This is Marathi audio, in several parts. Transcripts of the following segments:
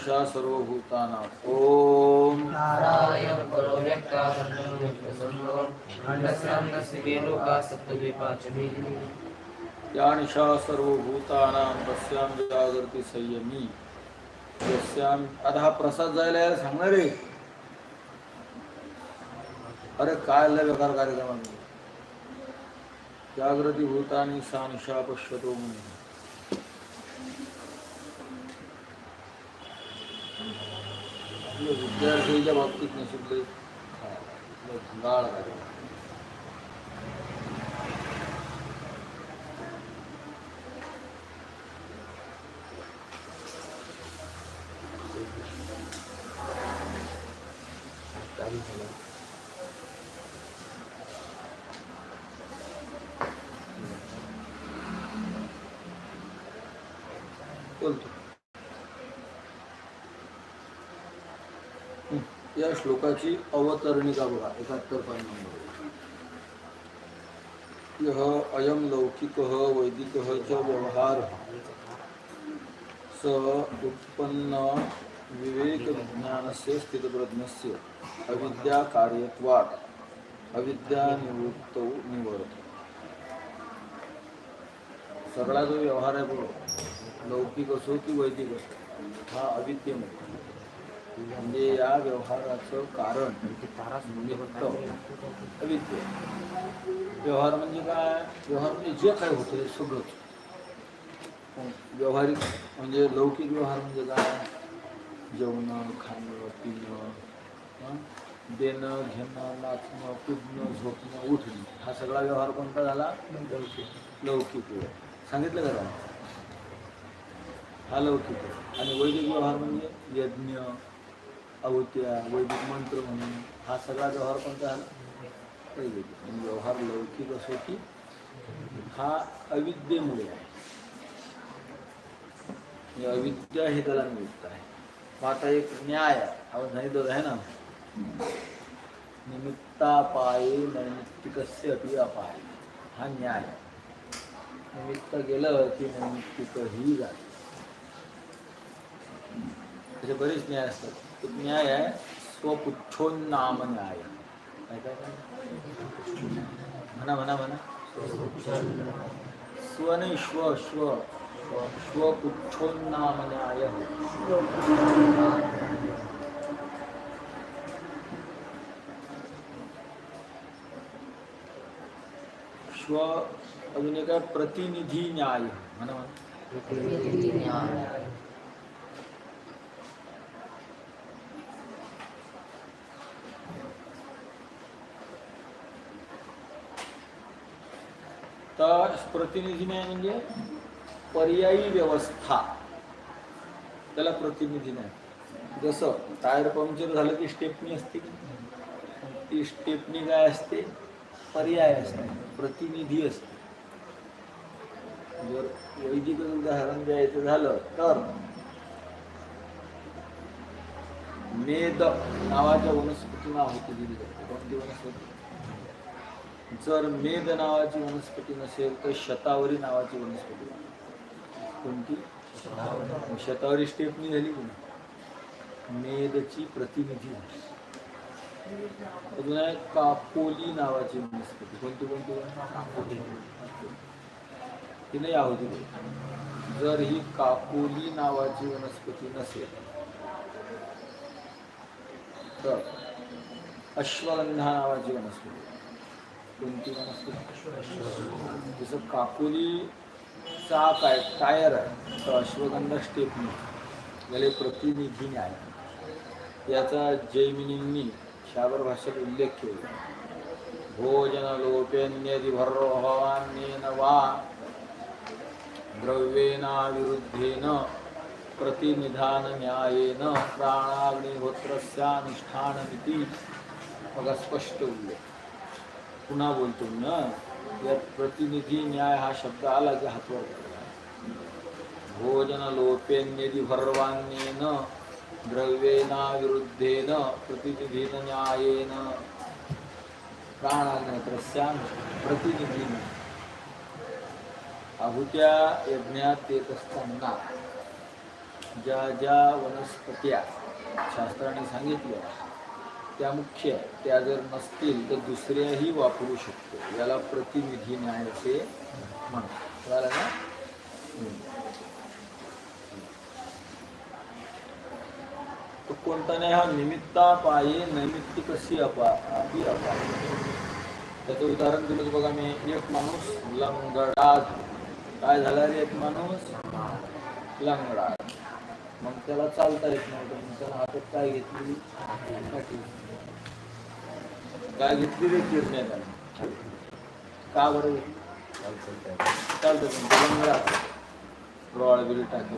निशा सर्वभूतानां। ओम। नारायण परो व्यक्तासंगो खंडस्यांदस्य लोका सप्तद्वीपाचमे या निशा सर्वभूतानां तस्यां जागृती संयमी। तस्यां आता हा प्रसाद जायला यायला सांगणार आहे. अरे काय लय बेकार कार्यक्रम आहे. जागृती भूतानी सा निशा पश्यतो म्हणून आपल्या विद्यार्थीच्या बाबतीत नशीब लय या श्लोकाची अवतरणिका बघा? एकाहत्तर पान नंबर. यह अयम लौकिक वैदिक च व्यवहार। स उत्पन्न विवेक ज्ञानस्य स्थितप्रज्ञस्य अविद्या कार्यत्वात अविद्या निवृत्त निवर्त। सगळा जो व्यवहार आहे बघ लौकिक असो की वैदिक असो हा अविद्यमय म्हणजे या व्यवहाराचं कारण म्हणजे निमित्त म्हणजे अविद्य व्यवहार म्हणजे काय? व्यवहार म्हणजे जे काय होतं ते सगळंच. व्यवहारिक म्हणजे लौकिक व्यवहार म्हणजे काय? जेवणं खाणं पिणं देणं घेणं नाचणं कुदणं झोपणं उठणं. हा सगळा व्यवहार कोणता झाला? लौकिक व्यवहार सांगितलं का? हा लौकिक आणि वैदिक व्यवहार म्हणजे यज्ञ अवत्या वैदिक मंत्र म्हणून हा सगळा व्यवहार कोणता झाला? वैदिक व्यवहार लौकिक असो की हा अविद्येमुळे आहे. अविद्या हे त्याला निमित्त आहे. मग आता एक न्याय आहे. आपण सांगितलं आहे ना? निमित्तापाये नैमित्तिकस्य अपि अपाय. हा न्याय निमित्त गेलं की नैमित्तिकही जाते. असे बरेच न्याय असतात. एक न्याय आहे स्वपुच्छोन्नाम न्याय काय म्हणा म्हणा म्हणा स्व नाही श्व श्व स्वपुच्छोन्नाम न्याय श्व अजून एक प्रतिनिधी न्याय म्हणा म्हणा तर प्रतिनिधी न्याय म्हणजे पर्यायी व्यवस्था. त्याला प्रतिनिधी नाही. जसं टायर पंक्चर झालं की स्टेपनी असते. ती स्टेपनी काय असते? पर्याय असते. प्रतिनिधी असते. जर वैदिक उदाहरण द्यायचं झालं तर मेद नावाच्या वनस्पती नाव होती दिली जाते. कोणती वनस्पती? जर मेद नावाची वनस्पती नसेल तर शतावरी नावाची वनस्पती कोणती? शतावरी स्टेपनी झाली कोणी मेदची प्रतिनिधी अजून आहे कापोली नावाची वनस्पती. कोणती कोणती? ती नाही आहोत जर ही कापोली नावाची वनस्पती नसेल तर अश्वगंधा नावाची वनस्पती कोणती जसं काकोलीचा काय टायर आहे तर अश्वगंधा स्टेपनी याला प्रतिनिधी न्याय याचा जैमिनींनी शाबर भाषेत उल्लेख केला. भोजन लोपेन्यदि भर्वान्येन वा द्रव्येनाविरुद्धेन प्रतिनिधान न्यायेन प्राणाग्निहोत्रस्यानुष्ठानमिती बघा स्पष्ट उल्लेख. पुन्हा बोलतो ना यात प्रतिनिधी न्याय हा शब्द आला की हातवर भोजन लोपेन्यदी भरवान्येन द्रव्येना विरुद्धेन प्रतिनिधीन न्यायेन. प्राणाग्निहोत्रस्यान प्रतिनिधीन. आहुत्या यज्ञात येत असताना ज्या ज्या वनस्पत्या शास्त्राने सांगितल्या त्या मुख्य त्या जर नसतील तर दुसऱ्याही वापरू शकतो. याला प्रतिनिधी न्याय असे म्हणतात. कळालं ना? तो कोणता नाही? हा निमित्ता पाये नैमित्त कशी अपा अपी अपा त्याचं उदाहरण दिलं बघा मी. एक माणूस लंगडा काय झाला रे एक माणूस? लंगडा मग त्याला चालता येत नव्हतं. मग त्याला हातात काय घेतली? काय घेतली रे किरण्यात का बरं? चालतं चालतं पण बिल टाकली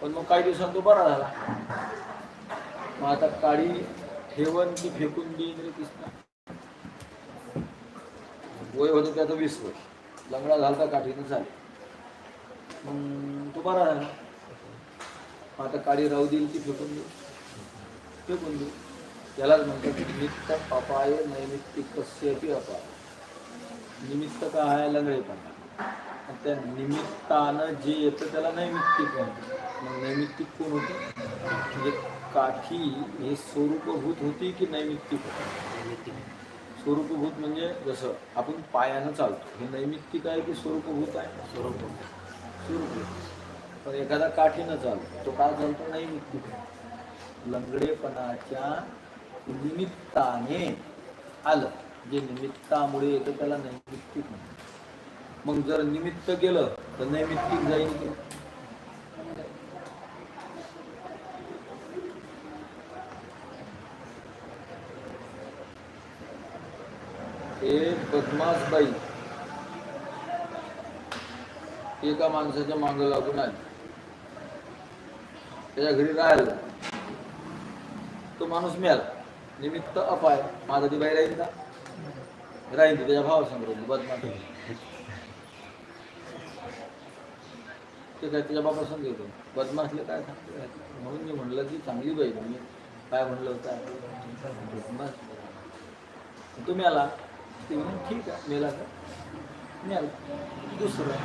पण मग काही दिवसांत तो बरा झाला मग आता काळी ठेवण की फेकून देईन रे कृष्णा वय होतं त्याचं वीस वर्ष लंगडा झालता काठीनं झाले मग तो बरा झाला मग आता काळी राहू देईल ती फेकून देऊ फेकून देऊ त्यालाच म्हणतात निमित्त अपाय नैमित्तिक कस्यपि अपाय. निमित्त काय आहे लंगडेपणा आणि त्या निमित्तानं जे येतं त्याला नैमित्तिक म्हणतात. मग नैमित्तिक कोण होतं? म्हणजे काठी हे स्वरूपभूत होती की नैमित्तिक होती? स्वरूपभूत म्हणजे जसं आपण पायानं चालतो. हे नैमित्तिक आहे की स्वरूपभूत आहे? स्वरूप स्वरूपभूत. पण एखादा काठीनं चालतो. तो काय चालतो? नैमित्तिक. लंगडेपणाच्या निमित्ताने आलं. जे निमित्तामुळे येतं त्याला नैमित्तिक म्हणतात. मग जर निमित्त गेलं तर नैमित्तिक जाईल की? एक बदमाश बाई एका माणसाच्या मागं लागून आली. त्याच्या घरी राहिला तो माणूस मिळाला. निमित्त अपाय. माझा ती बाई राहील का? राहील तुझ्या त्याच्या भावासंग राहील बदमाश ते काय त्याच्या बाबा संग येतो. बदमाशले काय सांगतो? म्हणून मी म्हणलं की चांगली बाई मी काय म्हणलं होतं? बदमाश तुम्ही आला. ते म्हणून ठीक आहे. मेला का? मिळाला दुसरं.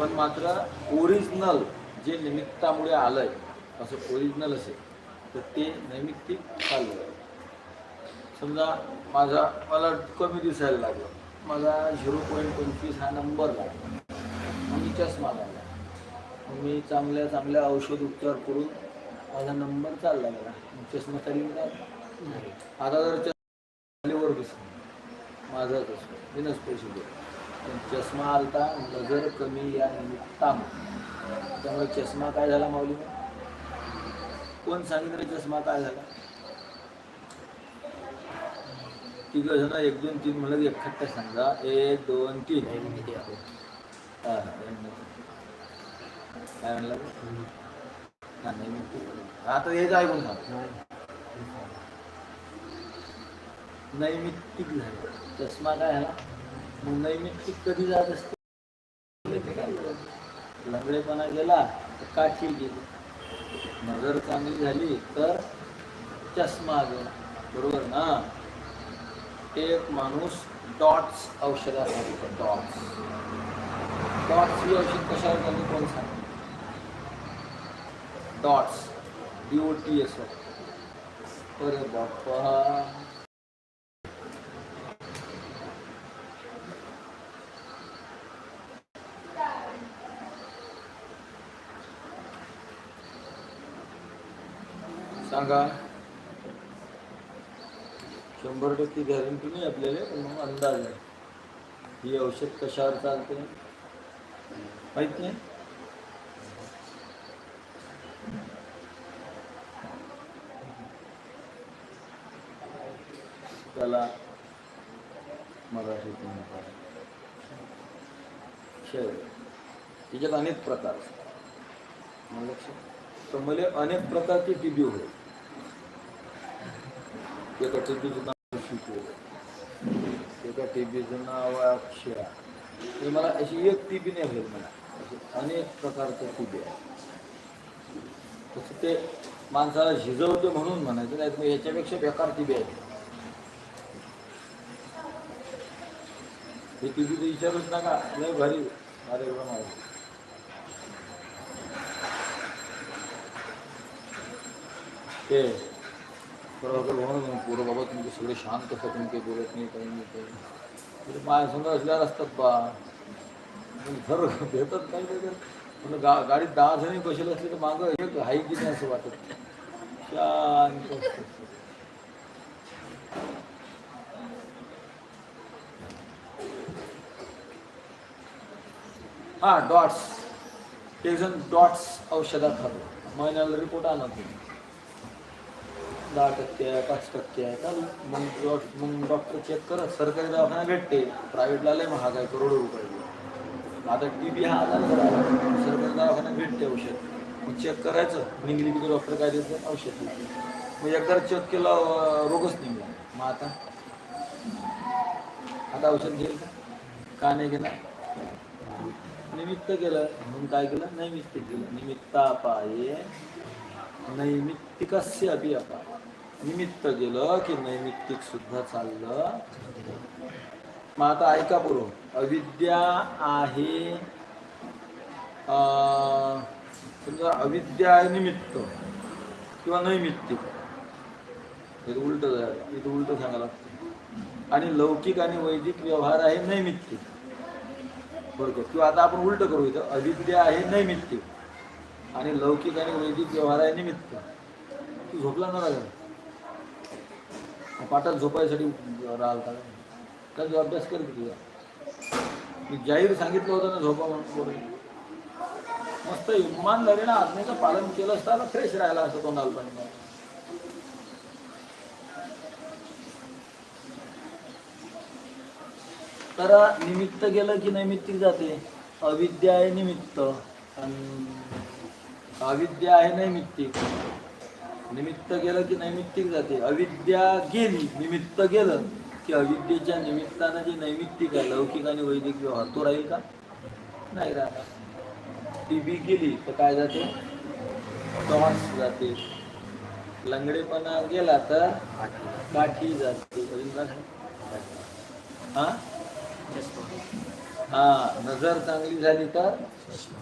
पण मात्र ओरिजिनल जे निमित्तामुळे आलं आहे असं ओरिजिनल असेल तर ते नैमित्तिक चाललं आहे. समजा माझा मला कमी दिसायला लागलं. माझा झिरो पॉईंट पंचवीस हा नंबर लागला. मी चष्मा लागला मी चांगल्या चांगल्या औषध उपचार करून माझा नंबर चालला गेला. मग चष्मा तरी आता जर चष्मा वर माझा चष्मा. बिनच पैसे पण चष्मा आलता नजर कमी या निमित्ताम त्यामुळे चष्मा काय झाला माऊली कोण सांगितलं चष्मा काय झाला? तिघ जण एक दोन तीन म्हणलं एकखट्टा सांगा. एक दोन तीन. हा, हा, काय म्हणलं हा. आता हेच ऐकून सांग नैमित्तिक झालं. चष्मा काय मग नैमित्तिक कधी जात असते? लंगडेपणा गेला तर काठी गेली. नजर चांगली झाली तर चष्मा गेला बरोबर ना? एक माणूस डॉट्स औषधासाठी डॉट्स डॉट्स ही औषध कशावर झाली कोण सांग DOTS D O T S अरे बाप्पा. सांगा. शंभर टक्के गॅरंटी नाही आपल्याला पण मग अंदाज आहे. ही औषध कशावर चालते? माहीत नाही. त्याला मराठीत म्हणतात. शेव. तिच्यात अनेक प्रकार असतात. तर मला अनेक प्रकारची टीबी होईल एका टीबीचं टीबी मला अशी एक टीबी नाही भेट मला असे अनेक प्रकारचे टीबी आहेत. तसं ते माणसाला झिजवतो म्हणून म्हणायचं नाही तुम्ही ह्याच्यापेक्षा बेकार टीबी आहे हे टीबी तर विचारूच नका. लय भारी कार्यक्रम आहे. ते बरोबर म्हणून पोरं बाबा तुमचे सगळे शांत असतात तुमचे बोलत नाही काही नाही काही म्हणजे माझ्यासमोर असल्यावर असतात बा. मग खरं भेटत नाही तर म्हणलं गा गाडीत दहा जणी बसेल असले तर मागं एक हाई की नाही असं वाटत. शांत हां हा डॉट्स एक जण डॉट्स औषधात खातो महिन्याला रिपोर्ट आणत होते दहा टक्के आहे पाच टक्के आहे. चालू मग? मग डॉक्टर चेक करत सरकारी दवाखाना भेटते. प्रायव्हेटला लय महाग आहे करोडो रुपये. आता टी बी हा आजार जर आला. सरकारी दवाखान्यात भेटते औषध. मग चेक करायचं. निघली की डॉक्टर काय देतं औषध मग एकदा चेक केला रोगच निघला. मग आता? आता औषध घेईल का? का नाही घेणार? निमित्त केलं. म्हणून काय केलं? नैमित्त केलं. निमित्ता पाये. नैमित्तिकस्य अपि अपाय। निमित्त गेलं की नैमित्तिक सुद्धा चाललं। मग आता ऐका पूर्व अविद्या आहे समजा अविद्या आहे निमित्त किंवा नैमित्तिक. हे उलट इथं उलट सांगायला लागतं. आणि लौकिक आणि वैदिक व्यवहार आहे नैमित्तिक. बरोबर किंवा आता आपण उलट करू इथं. अविद्या आहे नैमित्तिक. आणि लौकिक आणि वैदिक व्यवहार आहे निमित्त. तू झोपला ना राजा? पाठात झोपायसाठी राहिला का? जो अभ्यास कर तुझा. मी जाहीर सांगितलं होतं ना झोपा म्हणून मस्त इमानदारी ना आज्ञेचं पालन केलं असता फ्रेश राहिला असं तो पण तर निमित्त गेलं की नैमित्तिक जाते. अविद्या आहे निमित्त. अन अविद्या आहे नैमित्तिक. निमित्त गेलं की नैमित्तिक जाते. अविद्या गेली निमित्त गेलं की अविद्येच्या निमित्तानं जे नैमित्तिक आहे लौकिक आणि वैदिक व्यवहार. तो राहील का? नाही राहणार. टी बी गेली तर काय जाते? टॉर्च जाते. लंगडेपणा गेला तर काठी जाते. हा? हा नजर चांगली झाली तर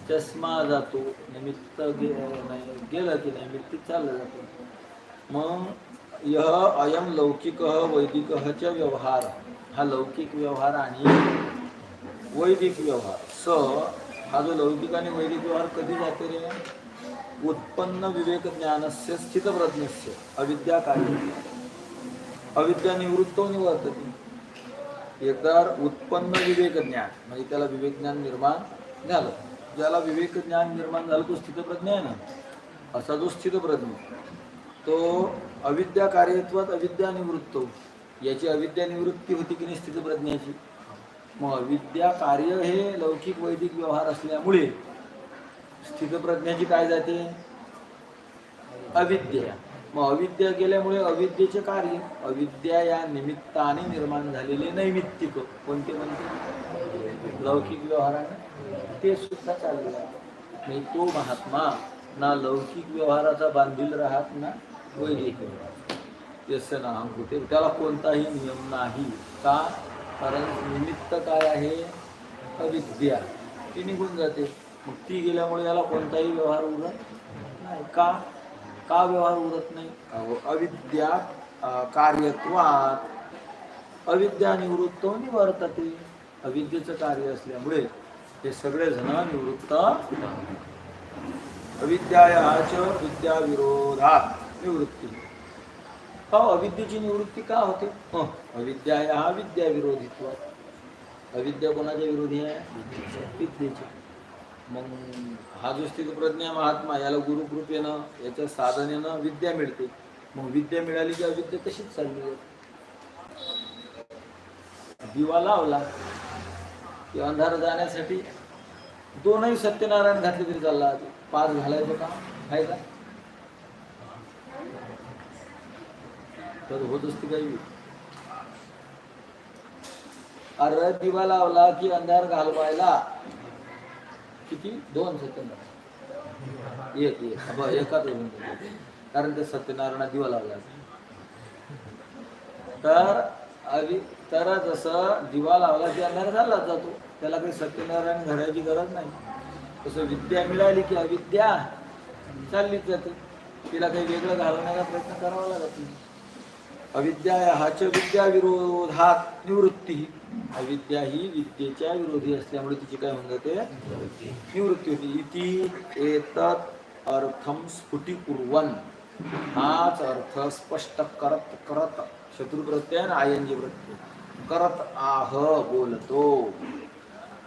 चष्मा जातो. निमित्त गे नाही गेलं की निमित्त चाललं जातं. मग यह अयम लौकिक वैदिक च व्यवहार. हा लौकिक व्यवहार आणि वैदिक व्यवहार. स हा जो लौकिक आणि वैदिक व्यवहार कधी जाते रे? उत्पन्न विवेक ज्ञानस्य स्थितप्रज्ञस्य. अविद्या कार्य अविद्या निवृत्तो निवर्तते. एकदा उत्पन्न विवेक ज्ञान म्हणजे त्याला विवेक ज्ञान निर्माण झालं. ज्याला विवेक ज्ञान निर्माण झालं तो स्थितप्रज्ञ आहे ना? असा जो स्थितप्रज्ञ. तो अविद्या कार्यत्वात अविद्या निवृत्त याची अविद्या निवृत्ती होती की नाही स्थितप्रज्ञाची मग अविद्या कार्य हे लौकिक वैदिक व्यवहार असल्यामुळे स्थितप्रज्ञाची काय जाते? अविद्या. मग अविद्या गेल्यामुळे अविद्येचे कार्य अविद्या या निमित्ताने निर्माण झालेले नैमित्तिक. कोणते म्हणते? लौकिक व्यवहाराने? ते सुद्धा चाललं आहे. म्हणजे तो महात्मा ना लौकिक व्यवहाराचा बांधील राहत ना वैदिक व्यवहार ना होते त्याला कोणताही नियम नाही. का? कारण निमित्त काय आहे? अविद्या. ती निघून जाते. मग ती गेल्यामुळे याला कोणताही व्यवहार उघड नाही. का? का व्यवहार उरत नाही? अहो, अविद्या कार्यत्वात. अविद्या निवृत्त निवर्तते. अविद्येचं कार्य असल्यामुळे हे सगळे जण निवृत्त अविद्यायाच विद्या विरोधात निवृत्ती. हो अविद्येची निवृत्ती का होते? हं, अविद्या हा विद्या विरोधित्व अविद्या कोणाच्या विरोधी आहे? विद्येची मग हा जो स्थितप्रज्ञा महात्मा याला गुरुकृपेनं याच्या साधनेनं विद्या मिळते. मग विद्या मिळाली की अविद्या तशीच चालली दिवा लावला की अंधार जाण्यासाठी दोनही सत्यनारायण घातले तरी चालला पाच घालायचं का? फायदा तर होत असते काही. अरे दिवा लावला की अंधार घालवायला. किती? दोन सत्यनारायण एक एक. अब एकाच कारण ते सत्यनारायणा दिवा लागला तर अवि तर जसं दिवा लावला की अंधार झाला जातो. त्याला काही सत्यनारायण घडायची गरज नाही. तसं विद्या मिळाली की अविद्या चाललीच जाते. तिला काही वेगळं घालवण्याचा प्रयत्न करावा लागत नाही. अविद्या हाच विद्या विरोधात निवृत्ती. अविद्या ही विद्येच्या विरोधी असल्यामुळे तिची काय म्हणतात ते? निवृत्ती होती. इति एतत् अर्थम स्फुटीकुर्वन. हाच अर्थ स्पष्ट करत करत. शत्रू प्रत्यय आणि आयनजी प्रत्यय करत आह बोलतो.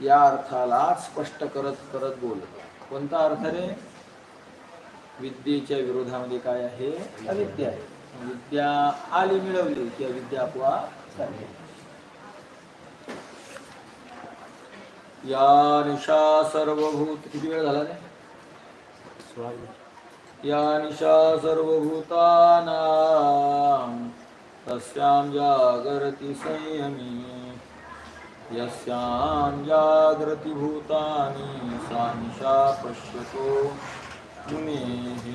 या अर्थाला स्पष्ट करत करत बोलतो. कोणता अर्थ रे? विद्येच्या विरोधामध्ये काय आहे? अविद्या आहे. विद्या आली मिळवली की अविद्या आपोआप चालली या निशा सर्वभूत किती वेळ झाला रे? या निशा सर्वभूताना तस्यां जागरती संयमी यस्यां जागृती भूतानी सा निशा पश्यतो मुनेः।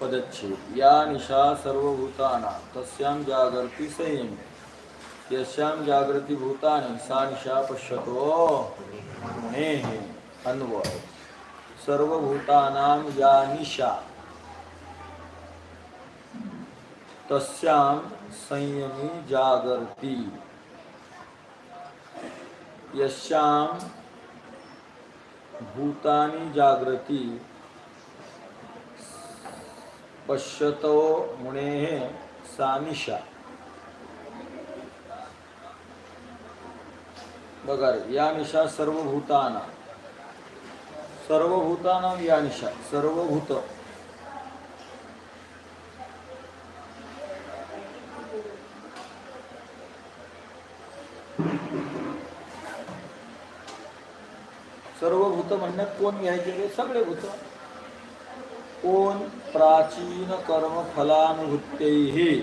पदच्छेद। या निशा सर्वभूताना तस्यां जागरती संयमी। यश्याम जागृती भूतानि सा निशा पश्यतो मुनेः अन्वय। सर्वभूतानां या निशा। तस्यां संयमी जागर्ति। यस्यां भूतानि जागृति। पश्यतो मुनेः सा निशा। बघा रे, या निशा सर्वभूताना. सर्वभूतानां या निशा सर्वभूत. सर्वभूत म्हणण्यात कोण घ्यायचे रे सगळे भूत. कोण प्राचीन कर्म फलानुभूत्यैः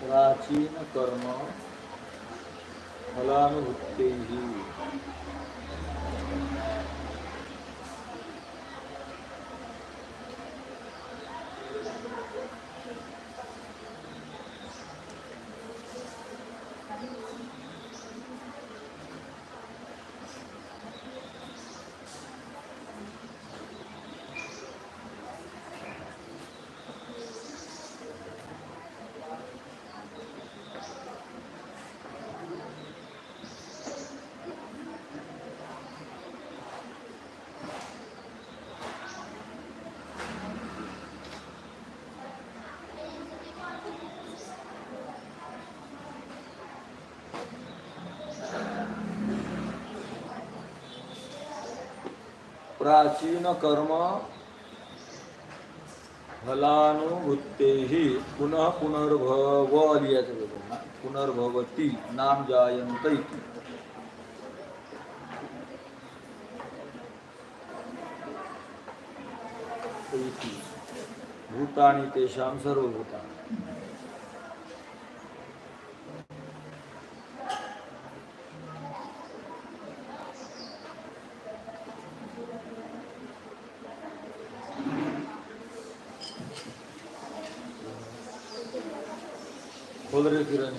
प्राचीन कर्म பலானுபுத்தேகி प्राचीन कर्म फलानुभूतेही पुनः पुनर्भव लिहायचं पुनर्भवती नाम जायंत इति। भूतानी भूतानि तेषां सर्वभूतानि। बोल रे किरण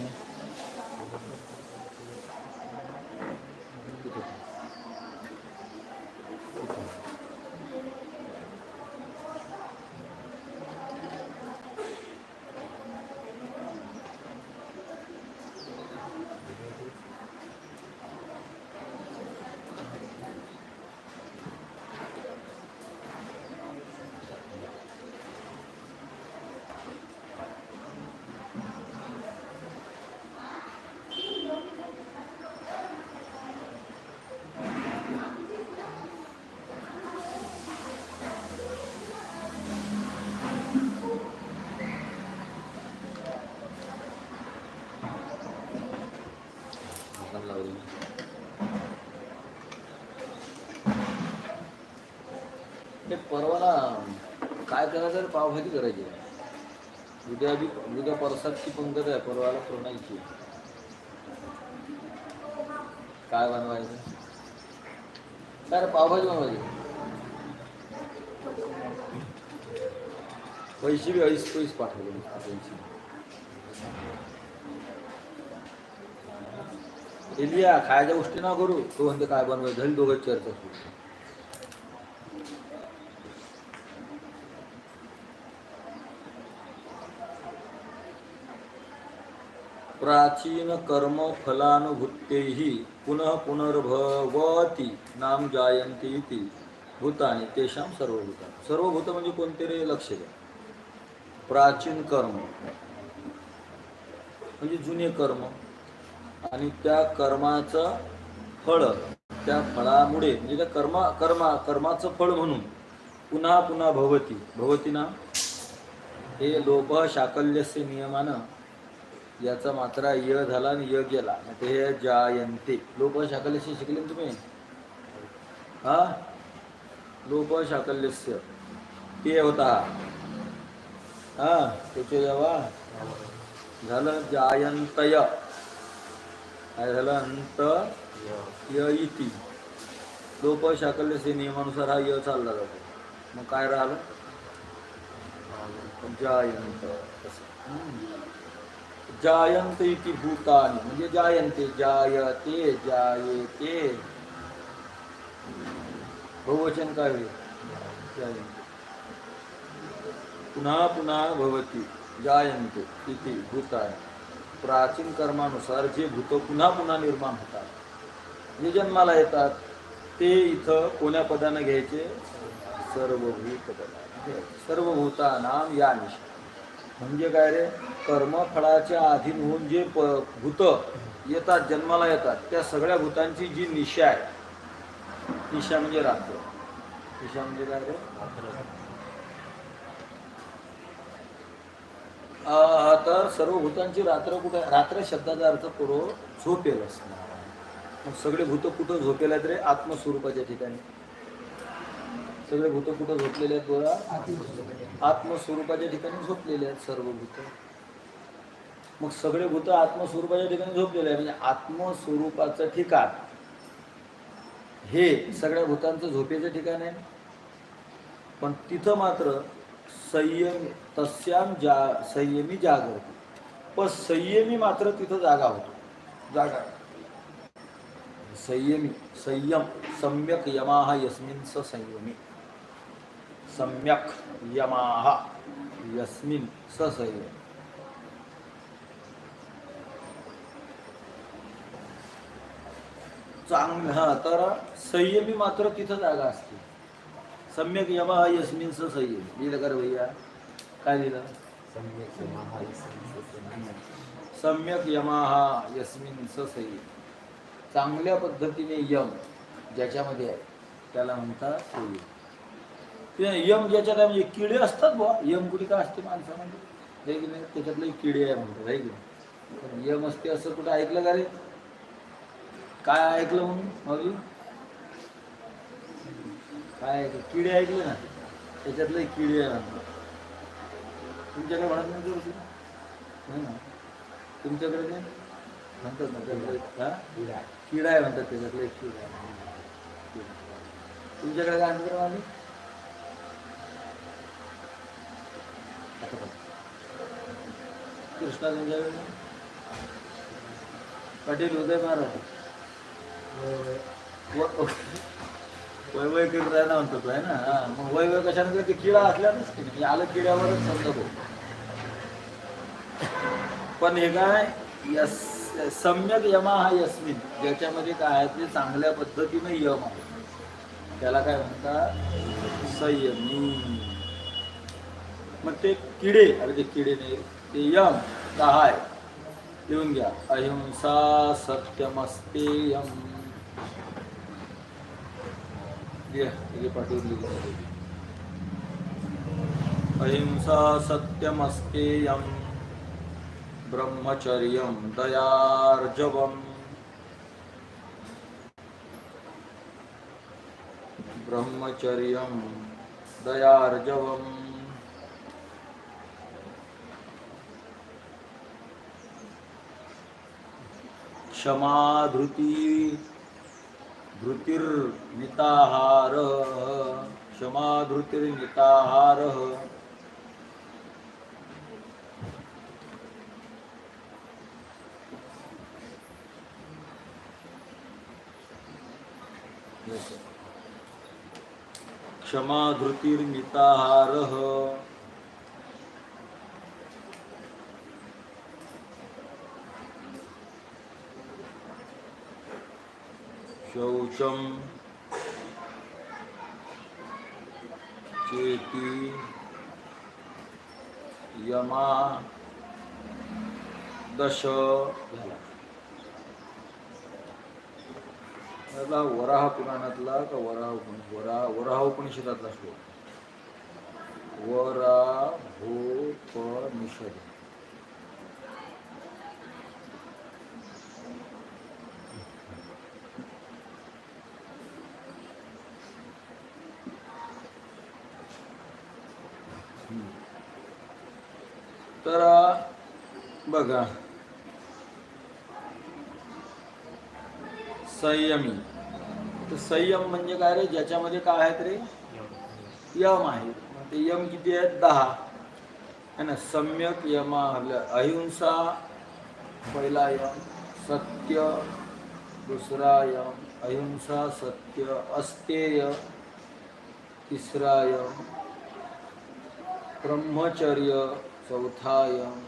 हाताला लावली. ते परवाला काय करायचं रे पावभाजी करायची उद्या बी उद्या परसादची पंगत आहे परवाला प्रणयची काय बनवायचं? काय रे पावभाजी बनवायची? पैसे बी अळीस पैसे पाठवले पैसे. एलिया खायच्या गोष्टी ना करू. तो म्हणते काय बनवायचं? झाली दोघं चर्चा सुरू. प्राचीन कर्म फलानुभूतेही पुनः पुनर्भवती नाम जायंती इति भूतानी तेषां सर्वभूता सर्वभूत म्हणजे कोणते रे? लक्ष द्या. प्राचीन कर्म. म्हणजे जुने कर्म. आणि त्या कर्माचं फळ त्या फळामुळे म्हणजे त्या कर्मा कर्मा कर्माचं फळ म्हणून पुन्हा पुन्हा भवती. भवती ना हे लोभ शाकल्यस्य नियमानं याचा मात्रा य झाला आणि य गेला. मग ते हे जायंते. लोप शाकल्यस्य शिकले ना तुम्ही? हा? लोप शाकल्यस्य. ते होता. हा? त्याचे जेव्हा झालं जायंतय. काय झालं? अंत य इति. लोप शाकल्यस्य नियमानुसार हा य चालला जातो. मग काय राहिलं? जायंत. असं. जायंत इति भूतानी म्हणजे जायंते जायते जायते. बहुवचन काय होईल जायंते पुन्हा पुन्हा भवती जायंते इति भूतानी. प्राचीन कर्मानुसार जे भूत पुन्हा पुन्हा निर्माण होतात. जे जन्माला येतात ते इथं कोण्या पदानं घ्यायचे? सर्वभूत पदानं सर्वभूतानाम या निशा म्हणजे काय रे? कर्मफळाच्या अधीन होऊन जे प भूत येतात जन्माला येतात त्या सगळ्या भूतांची जी निशा आहे निशा म्हणजे रात्र. निशा म्हणजे काय रे? तर सर्व भूतांची रात्र कुठे रात्र शब्दाचा अर्थ पुरो झोपेल असणार मग सगळे भूत कुठं झोपेल आहेत रे? आत्मस्वरूपाच्या ठिकाणी. सगळे भूत कुठं झोपलेले आहेत बोला? आत्मस्वरूपाच्या ठिकाणी झोपलेले आहेत सर्व भूत. मग सगळे भूत आत्मस्वरूपाच्या ठिकाणी झोपलेले आहे म्हणजे आत्मस्वरूपाचं ठिकाण. हे सगळ्या भूतांचं झोपेचं ठिकाण आहे. पण तिथं मात्र संयम तस्याम जा संयमी जाग होती पण संयमी मात्र तिथं जागा होतो. जागा. संयमी संयम सम्यक यमाहा यस्मिन स संयमी. सम्यक यमाहा यस्मिन स संयमी. चांग हा तर संयमी मात्र तिथं जागा असते. सम्यक यमाहा यस्मिन स संयमी. लिहिलं कर भैया. काय लिहिलं सम्यक यमाहा यस्मिन स संयमी. चांगल्या पद्धतीने यम ज्याच्यामध्ये आहे त्याला म्हणतात संयम. यम ज्याच्यात आहे म्हणजे किडे असतात बुवा. यम कुठे काय असते माणसामध्ये? हे की नाही? त्याच्यातले किडे आहे म्हणतात आहे की नाही? यम असते असं कुठं ऐकलं का रे? काय ऐकलं म्हणून माऊली काय ऐकलं? किडे ऐकले ना. त्याच्यातले किडे आहे तुमच्याकडे म्हणत नाही ना. तुमच्याकडे ते म्हणतात ना त्याच्यातले हा? किडा. आहे म्हणतात त्याच्यातले एक किडा. तुमच्याकडे काय म्हणतात माऊली कृष्णा तुमच्याकडे पाटील उदय महाराज वय वय करत म्हणतो तो आहे ना? हा मग वय वय कशाने ते किडा असल्यानंच की आलं किड्यावरच समजा तो. पण हे काय? यस सम्यक यमा हा यस्मिन ज्याच्यामध्ये काय आहे ते चांगल्या पद्धतीने यम आहे. त्याला काय म्हणतात? संयमी. मग ते किडे अरे ते किडे नाही ते यम काय लिहून घ्या. अहिंसा सत्यमस्ते यम हे पाठवून लिहून अहिंसा सत्यमस्तेयं ब्रह्मचर्यं दयार्जवम ब्रह्मचर्यं दयार्जवम क्षमाधृती धृती क्षमा धृतिर्मिताहार क्षमा धृतिर्मिताहार शौचम चेती यमा दश झाला. यातला वराह पुराणातला का वराह वरा वराह उपनिषदातला श्लोक. वराहोपनिषद तर बघा संयमी. तर संयम म्हणजे काय रे? ज्याच्यामध्ये काय आहेत रे? यम आहेत मग ते यम किती आहेत? दहा. है ना? सम्यक यमा अहिंसा पहिला यम. सत्य दुसरा यम. अहिंसा सत्य. अस्तेय तिसरा यम. ब्रह्मचर्य चौथा यम.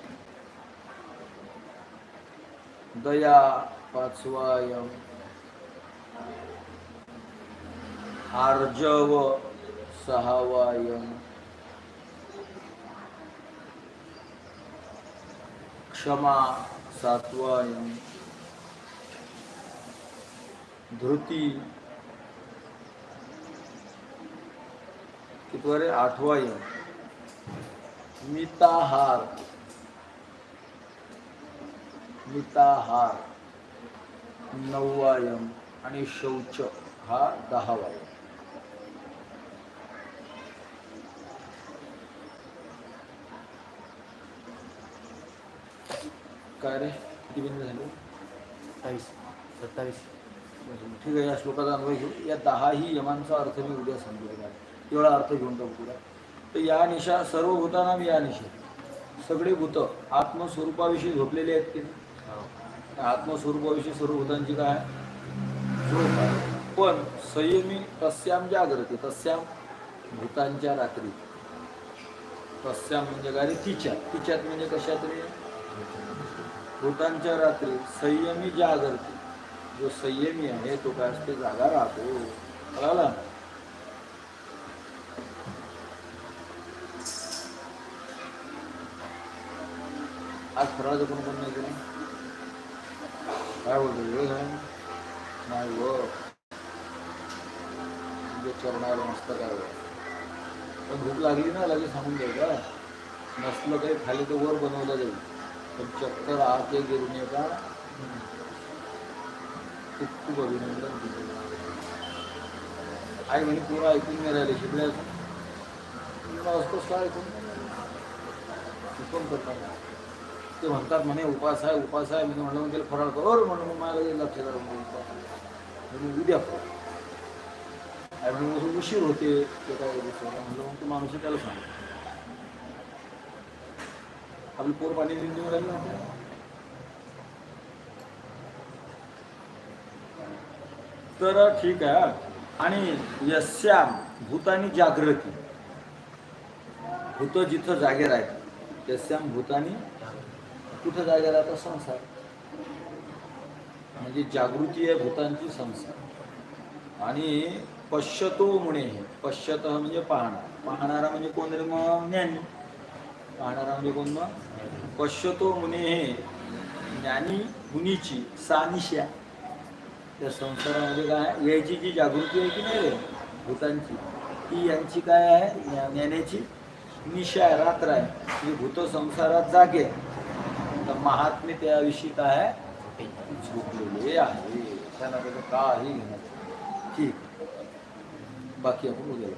दया पाचवा यम. आर्जव सहावायम। क्षमा सातवायम। धृती। कितवारे? मिताहार। मिताहार। नववायम आणि शौच हा दहावा यम काय रे? किती बिंदू झाले? सत्तावीस. सत्तावीस. ठीक आहे या श्लोकाचा अनुभव घेऊ. या दहाही यमांचा अर्थ मी उद्या सांगतो तेवढा अर्थ घेऊन टाकू पुढे तर या निशा सर्व भूतांना मी या निशा सगळे भूत आत्मस्वरूपाविषयी झोपलेले आहेत की नाही? आत्मस्वरूपाविषयी सर्व भूतांची काय? आहे पण संयमी तस्याम जागृती तस्याम भूतांच्या रात्री. तस्याम म्हणजे गाडी रे तिच्यात. तिच्यात म्हणजे कशात रे? भूतांच्या रात्री संयमी जागृती. जो संयमी आहे तो काय असते जागा राहतो. कळाला? आज फराळाचं कोण कोण नाही काय बोलतो वेळ झाला नाही व. तुझ्या चरणाला मस्त काय पण भूक लागली ना लगेच सांगून द्यायचं नसलं काही खाली तर वर बनवलं जाईल. पण चक्कर आत एक गिरून का? खूप खूप अभिनंदन तुझं. आई म्हणे पूर्ण ऐकून नाही राहिले शिकल्या असतो अस्पष्ट ऐकून नाही राहिलं. ते म्हणतात म्हणे उपास आहे उपास आहे मी म्हणलं म्हणजे फराळ कर. म्हणून मग मला लगेच लक्षात आलं उद्या फराळ आई मग उशीर होते ते काय म्हणलं मग तो माणूस आहे, त्याला सांग. आपलं पोर पाणी देऊन देऊन राहिली तर ठीक आहे आणि यस्याम भूतानी जागृती. भूत जिथं जागे राहते यस्याम भूतानी कुठं जागे राहतात संसार म्हणजे जागृती आहे भूतांची संसार. आणि पश्यतो म्हणे पश्यत म्हणजे पाहणार. पाहणारा म्हणजे कोण रे मग? ज्ञानी. पाहणारा म्हणजे कोण मग? पश्यतो म्हणे हे ज्ञानी मुनीची सानिशा त्या संसारामध्ये काय? याची जी जागृती आहे की नाही रे? भूतांची. ती यांची काय आहे? ज्ञानाची निशा आहे रात्र आहे. म्हणजे भूत संसारात जागे आहे. तर महात्मे त्याविषयी काय आहे? झोपलेले आहे त्यांना त्याचं काही घेणं नाही. ठीक बाकी आपण उद्या